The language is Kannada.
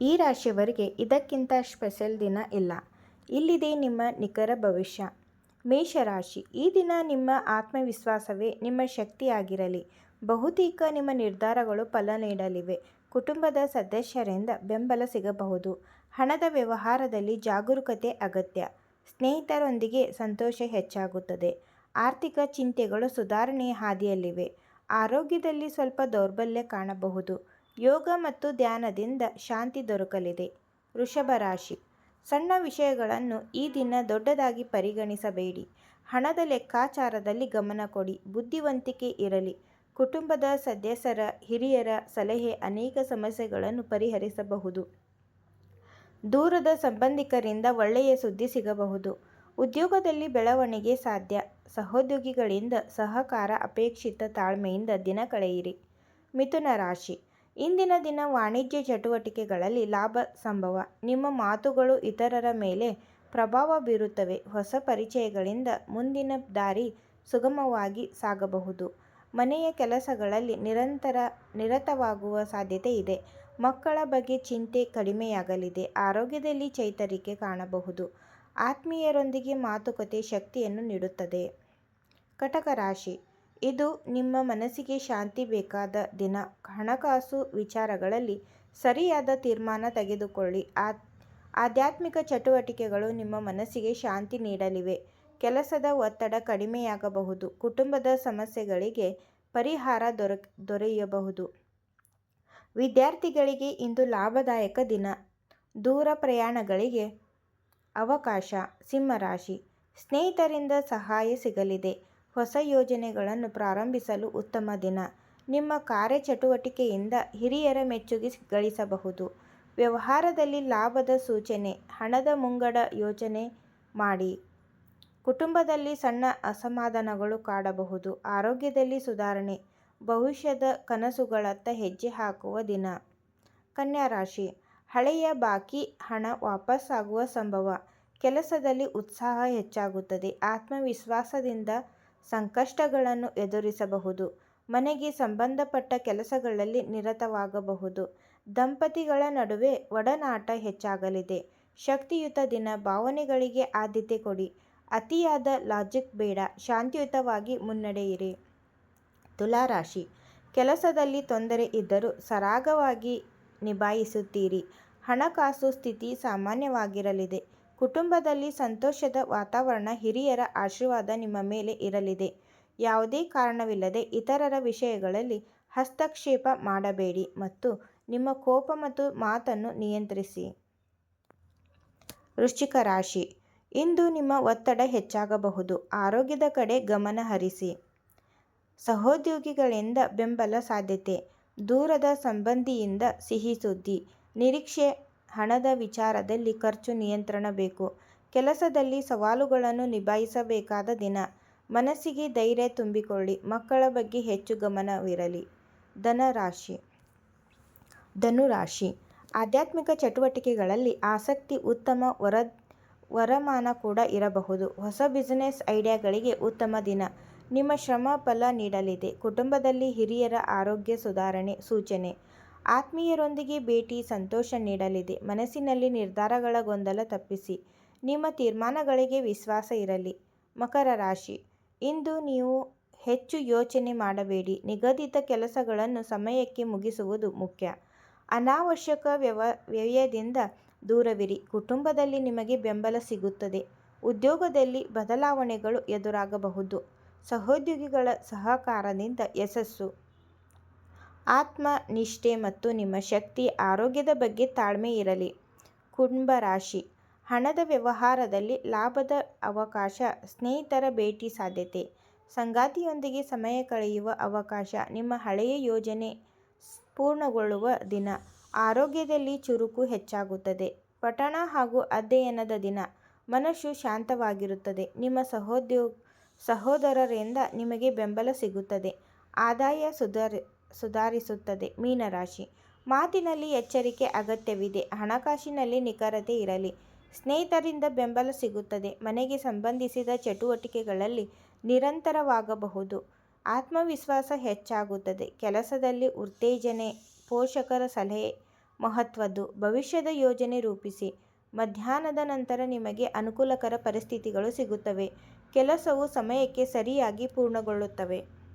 ಈ ರಾಶಿಯವರಿಗೆ ಇದಕ್ಕಿಂತ ಸ್ಪೆಷಲ್ ದಿನ ಇಲ್ಲ. ಇಲ್ಲಿದೆ ನಿಮ್ಮ ನಿಖರ ಭವಿಷ್ಯ. ಮೇಷರಾಶಿ, ಈ ದಿನ ನಿಮ್ಮ ಆತ್ಮವಿಶ್ವಾಸವೇ ನಿಮ್ಮ ಶಕ್ತಿಯಾಗಿರಲಿ. ಬಹುತೇಕ ನಿಮ್ಮ ನಿರ್ಧಾರಗಳು ಫಲ ನೀಡಲಿವೆ. ಕುಟುಂಬದ ಸದಸ್ಯರಿಂದ ಬೆಂಬಲ ಸಿಗಬಹುದು. ಹಣದ ವ್ಯವಹಾರದಲ್ಲಿ ಜಾಗರೂಕತೆ ಅಗತ್ಯ. ಸ್ನೇಹಿತರೊಂದಿಗೆ ಸಂತೋಷ ಹೆಚ್ಚಾಗುತ್ತದೆ. ಆರ್ಥಿಕ ಚಿಂತೆಗಳು ಸುಧಾರಣೆಯ ಹಾದಿಯಲ್ಲಿವೆ. ಆರೋಗ್ಯದಲ್ಲಿ ಸ್ವಲ್ಪ ದೌರ್ಬಲ್ಯ ಕಾಣಬಹುದು. ಯೋಗ ಮತ್ತು ಧ್ಯಾನದಿಂದ ಶಾಂತಿ ದೊರಕಲಿದೆ. ವೃಷಭ ರಾಶಿ. ಸಣ್ಣ ವಿಷಯಗಳನ್ನು ಈ ದಿನ ದೊಡ್ಡದಾಗಿ ಪರಿಗಣಿಸಬೇಡಿ. ಹಣದ ಲೆಕ್ಕಾಚಾರದಲ್ಲಿ ಗಮನ ಕೊಡಿ. ಬುದ್ಧಿವಂತಿಕೆ ಇರಲಿ. ಕುಟುಂಬದ ಸದಸ್ಯರ, ಹಿರಿಯರ ಸಲಹೆ ಅನೇಕ ಸಮಸ್ಯೆಗಳನ್ನು ಪರಿಹರಿಸಬಹುದು. ದೂರದ ಸಂಬಂಧಿಕರಿಂದ ಒಳ್ಳೆಯ ಸುದ್ದಿ ಸಿಗಬಹುದು. ಉದ್ಯೋಗದಲ್ಲಿ ಬೆಳವಣಿಗೆ ಸಾಧ್ಯ. ಸಹೋದ್ಯೋಗಿಗಳಿಂದ ಸಹಕಾರ ಅಪೇಕ್ಷಿತ ತಾಳ್ಮೆಯಿಂದ ದಿನ ಕಳೆಯಿರಿ. ಮಿಥುನ ರಾಶಿ. ಇಂದಿನ ದಿನ ವಾಣಿಜ್ಯ ಚಟುವಟಿಕೆಗಳಲ್ಲಿ ಲಾಭ ಸಂಭವ. ನಿಮ್ಮ ಮಾತುಗಳು ಇತರರ ಮೇಲೆ ಪ್ರಭಾವ ಬೀರುತ್ತವೆ. ಹೊಸ ಪರಿಚಯಗಳಿಂದ ಮುಂದಿನ ದಾರಿ ಸುಗಮವಾಗಿ ಸಾಗಬಹುದು. ಮನೆಯ ಕೆಲಸಗಳಲ್ಲಿ ನಿರಂತರ, ನಿರತವಾಗುವ ಸಾಧ್ಯತೆ ಇದೆ. ಮಕ್ಕಳ ಬಗ್ಗೆ ಚಿಂತೆ ಕಡಿಮೆಯಾಗಲಿದೆ. ಆರೋಗ್ಯದಲ್ಲಿ ಚೈತರಿಕೆ ಕಾಣಬಹುದು. ಆತ್ಮೀಯರೊಂದಿಗೆ ಮಾತುಕತೆ ಶಕ್ತಿಯನ್ನು ನೀಡುತ್ತದೆ. ಕಟಕ ರಾಶಿ. ಇದು ನಿಮ್ಮ ಮನಸ್ಸಿಗೆ ಶಾಂತಿ ಬೇಕಾದ ದಿನ. ಹಣಕಾಸು ವಿಚಾರಗಳಲ್ಲಿ ಸರಿಯಾದ ತೀರ್ಮಾನ ತೆಗೆದುಕೊಳ್ಳಿ. ಆಧ್ಯಾತ್ಮಿಕ ಚಟುವಟಿಕೆಗಳು ನಿಮ್ಮ ಮನಸ್ಸಿಗೆ ಶಾಂತಿ ನೀಡಲಿವೆ. ಕೆಲಸದ ಒತ್ತಡ ಕಡಿಮೆಯಾಗಬಹುದು. ಕುಟುಂಬದ ಸಮಸ್ಯೆಗಳಿಗೆ ಪರಿಹಾರ ದೊರ ದೊರೆಯಬಹುದು. ವಿದ್ಯಾರ್ಥಿಗಳಿಗೆ ಇಂದು ಲಾಭದಾಯಕ ದಿನ. ದೂರ ಪ್ರಯಾಣಗಳಿಗೆ ಅವಕಾಶ. ಸಿಂಹರಾಶಿ. ಸ್ನೇಹಿತರಿಂದ ಸಹಾಯ ಸಿಗಲಿದೆ. ಹೊಸ ಯೋಜನೆಗಳನ್ನು ಪ್ರಾರಂಭಿಸಲು ಉತ್ತಮ ದಿನ. ನಿಮ್ಮ ಕಾರ್ಯಚಟುವಟಿಕೆಯಿಂದ ಹಿರಿಯರ ಮೆಚ್ಚುಗೆ ಗಳಿಸಬಹುದು. ವ್ಯವಹಾರದಲ್ಲಿ ಲಾಭದ ಸೂಚನೆ, ಹಣದ ಮುಂಗಡ ಯೋಜನೆ ಮಾಡಿ. ಕುಟುಂಬದಲ್ಲಿ ಸಣ್ಣ ಅಸಮಾಧಾನಗಳು ಕಾಡಬಹುದು. ಆರೋಗ್ಯದಲ್ಲಿ ಸುಧಾರಣೆ, ಭವಿಷ್ಯದ ಕನಸುಗಳತ್ತ ಹೆಜ್ಜೆ ಹಾಕುವ ದಿನ. ಕನ್ಯಾ ರಾಶಿ, ಹಳೆಯ ಬಾಕಿ ಹಣ ವಾಪಸ್ಸಾಗುವ ಸಂಭವ. ಕೆಲಸದಲ್ಲಿ ಉತ್ಸಾಹ ಹೆಚ್ಚಾಗುತ್ತದೆ. ಆತ್ಮವಿಶ್ವಾಸದಿಂದ ಸಂಕಷ್ಟಗಳನ್ನು ಎದುರಿಸಬಹುದು. ಮನೆಗೆ ಸಂಬಂಧಪಟ್ಟ ಕೆಲಸಗಳಲ್ಲಿ ನಿರತವಾಗಬಹುದು. ದಂಪತಿಗಳ ನಡುವೆ ಒಡನಾಟ ಹೆಚ್ಚಾಗಲಿದೆ. ಶಕ್ತಿಯುತ ದಿನ ಭಾವನೆಗಳಿಗೆ ಆದ್ಯತೆ ಕೊಡಿ. ಅತಿಯಾದ ಲಾಜಿಕ್ ಬೇಡ. ಶಾಂತಿಯುತವಾಗಿ ಮುನ್ನಡೆಯಿರಿ. ತುಲಾರಾಶಿ. ಕೆಲಸದಲ್ಲಿ ತೊಂದರೆ ಇದ್ದರೂ ಸರಾಗವಾಗಿ ನಿಭಾಯಿಸುತ್ತೀರಿ. ಹಣಕಾಸು ಸ್ಥಿತಿ ಸಾಮಾನ್ಯವಾಗಿರಲಿದೆ. ಕುಟುಂಬದಲ್ಲಿ ಸಂತೋಷದ ವಾತಾವರಣ ಹಿರಿಯರ ಆಶೀರ್ವಾದ ನಿಮ್ಮ ಮೇಲೆ ಇರಲಿದೆ. ಯಾವುದೇ ಕಾರಣವಿಲ್ಲದೆ ಇತರರ ವಿಷಯಗಳಲ್ಲಿ ಹಸ್ತಕ್ಷೇಪ ಮಾಡಬೇಡಿ ಮತ್ತು ನಿಮ್ಮ ಕೋಪ ಮತ್ತು ಮಾತನ್ನು ನಿಯಂತ್ರಿಸಿ. ವೃಶ್ಚಿಕ ರಾಶಿ. ಇಂದು ನಿಮ್ಮ ಒತ್ತಡ ಹೆಚ್ಚಾಗಬಹುದು. ಆರೋಗ್ಯದ ಕಡೆ ಗಮನ ಹರಿಸಿ. ಸಹೋದ್ಯೋಗಿಗಳಿಂದ ಬೆಂಬಲ ಸಾಧ್ಯತೆ. ದೂರದ ಸಂಬಂಧಿಯಿಂದ ಸಿಹಿ ಸುದ್ದಿ. ನಿರೀಕ್ಷೆ ಹಣದ ವಿಚಾರದಲ್ಲಿ ಖರ್ಚು ನಿಯಂತ್ರಣ ಬೇಕು. ಕೆಲಸದಲ್ಲಿ ಸವಾಲುಗಳನ್ನು ನಿಭಾಯಿಸಬೇಕಾದ ದಿನ. ಮನಸ್ಸಿಗೆ ಧೈರ್ಯ ತುಂಬಿಕೊಳ್ಳಿ. ಮಕ್ಕಳ ಬಗ್ಗೆ ಹೆಚ್ಚು ಗಮನವಿರಲಿ. ಧನರಾಶಿ. ಧನುರಾಶಿ. ಆಧ್ಯಾತ್ಮಿಕ ಚಟುವಟಿಕೆಗಳಲ್ಲಿ ಆಸಕ್ತಿ, ಉತ್ತಮ ವರ, ವರಮಾನ ಕೂಡ ಇರಬಹುದು. ಹೊಸ ಬಿಸಿನೆಸ್ ಐಡಿಯಾಗಳಿಗೆ ಉತ್ತಮ ದಿನ. ನಿಮ್ಮ ಶ್ರಮ ಫಲ ನೀಡಲಿದೆ. ಕುಟುಂಬದಲ್ಲಿ ಹಿರಿಯರ ಆರೋಗ್ಯ ಸುಧಾರಣೆ ಸೂಚನೆ. ಆತ್ಮೀಯರೊಂದಿಗೆ ಭೇಟಿ ಸಂತೋಷ ನೀಡಲಿದೆ. ಮನಸ್ಸಿನಲ್ಲಿ ನಿರ್ಧಾರಗಳ ಗೊಂದಲ ತಪ್ಪಿಸಿ. ನಿಮ್ಮ ತೀರ್ಮಾನಗಳಿಗೆ ವಿಶ್ವಾಸ ಇರಲಿ. ಮಕರ ರಾಶಿ. ಇಂದು ನೀವು ಹೆಚ್ಚು ಯೋಚನೆ ಮಾಡಬೇಡಿ. ನಿಗದಿತ ಕೆಲಸಗಳನ್ನು ಸಮಯಕ್ಕೆ ಮುಗಿಸುವುದು ಮುಖ್ಯ. ಅನಾವಶ್ಯಕ ವ್ಯವ, ವ್ಯಯದಿಂದ ದೂರವಿರಿ. ಕುಟುಂಬದಲ್ಲಿ ನಿಮಗೆ ಬೆಂಬಲ ಸಿಗುತ್ತದೆ. ಉದ್ಯೋಗದಲ್ಲಿ ಬದಲಾವಣೆಗಳು ಎದುರಾಗಬಹುದು. ಸಹೋದ್ಯೋಗಿಗಳ ಸಹಕಾರದಿಂದ ಯಶಸ್ಸು. ಆತ್ಮನಿಷ್ಠೆ ಮತ್ತು ನಿಮ್ಮ ಶಕ್ತಿ ಆರೋಗ್ಯದ ಬಗ್ಗೆ ತಾಳ್ಮೆ ಇರಲಿ. ಕುಂಭ ರಾಶಿ. ಹಣದ ವ್ಯವಹಾರದಲ್ಲಿ ಲಾಭದ ಅವಕಾಶ, ಸ್ನೇಹಿತರ ಭೇಟಿ ಸಾಧ್ಯತೆ, ಸಂಗಾತಿಯೊಂದಿಗೆ ಸಮಯ ಕಳೆಯುವ ಅವಕಾಶ, ನಿಮ್ಮ ಹಳೆಯ ಯೋಜನೆ ಪೂರ್ಣಗೊಳ್ಳುವ ದಿನ, ಆರೋಗ್ಯದಲ್ಲಿ ಚುರುಕು ಹೆಚ್ಚಾಗುತ್ತದೆ. ಪಠಣ ಹಾಗೂ ಅಧ್ಯಯನದ ದಿನ, ಮನಸ್ಸು ಶಾಂತವಾಗಿರುತ್ತದೆ. ನಿಮ್ಮ ಸಹೋದ್ಯೋ, ಸಹೋದರರಿಂದ ನಿಮಗೆ ಬೆಂಬಲ ಸಿಗುತ್ತದೆ. ಆದಾಯ ಸುಧಾರಿ ಸುಧಾರಿಸುತ್ತದೆ. ಮೀನರಾಶಿ. ಮಾತಿನಲ್ಲಿ ಎಚ್ಚರಿಕೆ ಅಗತ್ಯವಿದೆ. ಹಣಕಾಸಿನಲ್ಲಿ ನಿಖರತೆ ಇರಲಿ. ಸ್ನೇಹಿತರಿಂದ ಬೆಂಬಲ ಸಿಗುತ್ತದೆ. ಮನೆಗೆ ಸಂಬಂಧಿಸಿದ ಚಟುವಟಿಕೆಗಳಲ್ಲಿ ನಿರಂತರವಾಗಬಹುದು. ಆತ್ಮವಿಶ್ವಾಸ ಹೆಚ್ಚಾಗುತ್ತದೆ. ಕೆಲಸದಲ್ಲಿ ಉತ್ತೇಜನೆ, ಪೋಷಕರ ಸಲಹೆ ಮಹತ್ವದ್ದು. ಭವಿಷ್ಯದ ಯೋಜನೆ ರೂಪಿಸಿ. ಮಧ್ಯಾಹ್ನದ ನಂತರ ನಿಮಗೆ ಅನುಕೂಲಕರ ಪರಿಸ್ಥಿತಿಗಳು ಸಿಗುತ್ತವೆ. ಕೆಲಸವು ಸಮಯಕ್ಕೆ ಸರಿಯಾಗಿ ಪೂರ್ಣಗೊಳ್ಳುತ್ತವೆ.